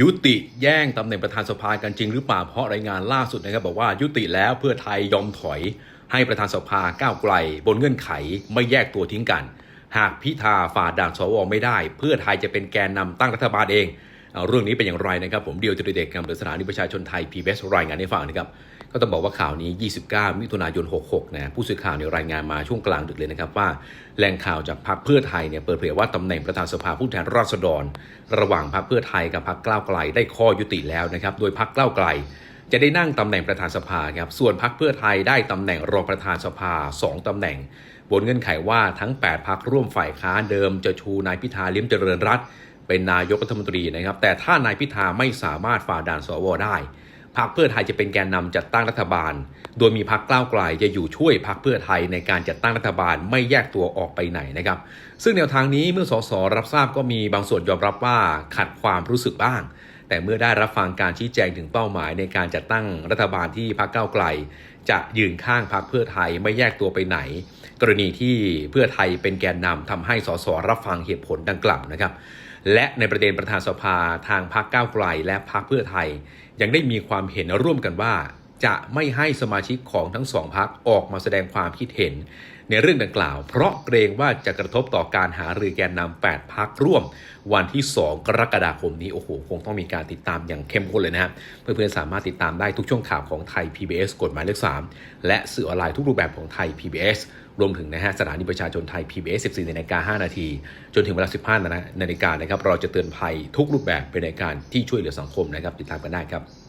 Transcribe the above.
ยุติแย่งตำแหน่งประธานสภากันจริงหรือเปล่าเพราะรายงานล่าสุดนะครับบอกว่ายุติแล้วเพื่อไทยยอมถอยให้ประธานสภาก้าวไกล บนเงื่อนไขไม่แยกตัวทิ้งกัน หากพิธาฝ่าด่านสวไม่ได้ เพื่อไทยจะเป็นแกนนำตั้งรัฐบาลเอง เเรื่องนี้เป็นอย่างไรนะครับ ผมเดียวจะเด็กกับสถานีประชาชนไทย PBS รายงานให้ฟังนะครับก็ต้องบอกว่าข่าวนี้ 29 มิถุนายน 66 นะผู้สื่อข่าวเนี่ยรายงานมาช่วงกลางดึกเลยนะครับว่าแหล่งข่าวจากพรรคเพื่อไทยเนี่ยเปิดเผยว่าตำแหน่งประธานสภาผู้แทนราษฎร ระหว่างพรรคเพื่อไทยกับพรรคก้าวไกลได้ข้อยุติแล้วนะครับโดยพรรคก้าวไกล จะได้นั่งตำแหน่งประธานสภาครับส่วนพรรคเพื่อไทยได้ตำแหน่งรองประธานสภา 2ตำแหน่ง บนเงื่อนไขว่าทั้ง 8พรรคร่วมฝ่ายค้านเดิมจะชูนายพิธาลิ้มเจริญรัตน์ เป็นนายกรัฐมนตรีนะครับ แต่ถ้านายพิธาไม่สามารถฝ่าด่านสวได้พรรคเพื่อไทยจะเป็นแกนนำจัดตั้งรัฐบาล โดยมีพรรคก้าวไกลจะอยู่ช่วยพรรคเพื่อไทยในการจัดตั้งรัฐบาลไม่แยกตัวออกไปไหนนะครับ ซึ่งแนวทางนี้เมื่อสสรับทราบก็มีบางส่วนยอมรับว่าขัดความรู้สึกบ้าง แต่เมื่อได้รับฟังการชี้แจงถึงเป้าหมายในการจัดตั้งรัฐบาลที่พรรคก้าวไกล จะยืนข้างพรรคเพื่อไทยไม่แยกตัวไปไหน กรณีที่เพื่อไทยเป็นแกนนำทำให้สสรับฟังเหตุผลดังกล่าวนะครับ และในประเด็นประธานสภาทางพรรคก้าวไกลและพรรคเพื่อไทย ยังได้มีความเห็นร่วมกันว่า จะไม่ให้สมาชิกของทั้งสองพรรคออกมาแสดงความคิดเห็น ในเรื่องดังกล่าว เพราะเกรงว่าจะกระทบต่อการหารือแกนนำ8พักร่วม วันที่ 2 กรกฎาคมนี้ โอ้โห คงต้องมีการติดตามอย่างเข้มข้นเลยนะครับเพื่อนๆสามารถติดตามได้ทุกช่วงข่าวของไทย PBS กฎหมายเลข 3 และสื่อออนไลน์ทุกรูปแบบของไทย PBS รวมถึงนะฮะสถานีประชาชนไทย PBS 14นาฬิกา5นาที จนถึงเวลา 15นาฬิกานะครับ เราจะเตือนภัยทุกรูปแบบเป็นในการที่ช่วยเหลือสังคมนะครับ ติดตามกันได้ครับ